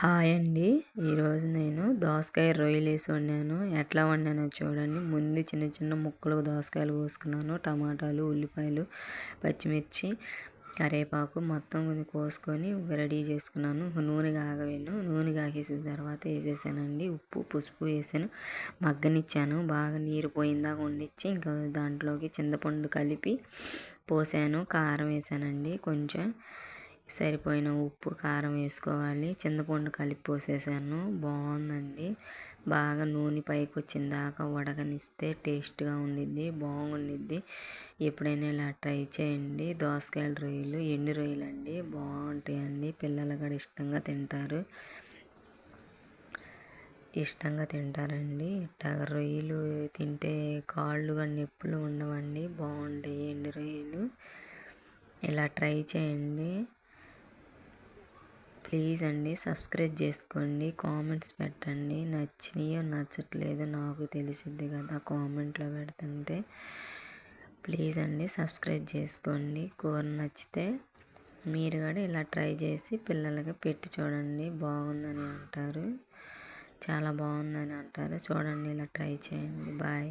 Hi అండి. ఈరోజు నేను దోసకాయ రొయ్యలు వేసి వండాను. ఎట్లా వండానో చూడండి. ముందు చిన్న చిన్న ముక్కలు దోసకాయలు కోసుకున్నాను. టమాటాలు ఉల్లిపాయలు పచ్చిమిర్చి కరివేపాకు మొత్తం కోసుకొని రెడీ చేసుకున్నాను. నూనె కాగవేను నూనె కాగేసిన తర్వాత వేసేసానండి. ఉప్పు పసుపు వేసాను. మగ్గనిచ్చాను. బాగా నీరు పోయిందాక వండిచ్చి ఇంకా దాంట్లోకి చింతపండు కలిపి పోసాను. కారం వేసానండి. కొంచెం సరిపోయిన ఉప్పు కారం వేసుకోవాలి. చింతపండు కలిపి పోసేసాను. బాగుందండి. బాగా నూనె పైకి వచ్చిన దాకా ఉడకనిస్తే టేస్ట్గా ఉండిద్ది బాగుండిద్ది. ఎప్పుడైనా ఇలా ట్రై చేయండి. దోసకాయల రొయ్యలు ఎండు రొయ్యలు అండి బాగుంటాయండి. పిల్లలు కూడా ఇష్టంగా తింటారు. ఇష్టంగా తింటారండి. ఇట్లా రొయ్యలు తింటే కాళ్ళు కానీ నొప్పులు ఉండవండి. బాగుంటాయి ఎండు రొయ్యలు. ఇలా ట్రై చేయండి. ప్లీజ్ అండి సబ్స్క్రైబ్ చేసుకోండి కామెంట్స్ పెట్టండి. నచ్చినాయో నచ్చట్లేదో నాకు తెలిసిద్ది కదా కామెంట్లో పెడుతుంటే. ప్లీజ్ అండి సబ్స్క్రైబ్ చేసుకోండి. కూర నచ్చితే మీరు కూడా ఇలా ట్రై చేసి పిల్లలకి పెట్టి చూడండి. బాగుందని అంటారు. చాలా బాగుందని అంటారు. చూడండి ఇలా ట్రై చేయండి. బాయ్.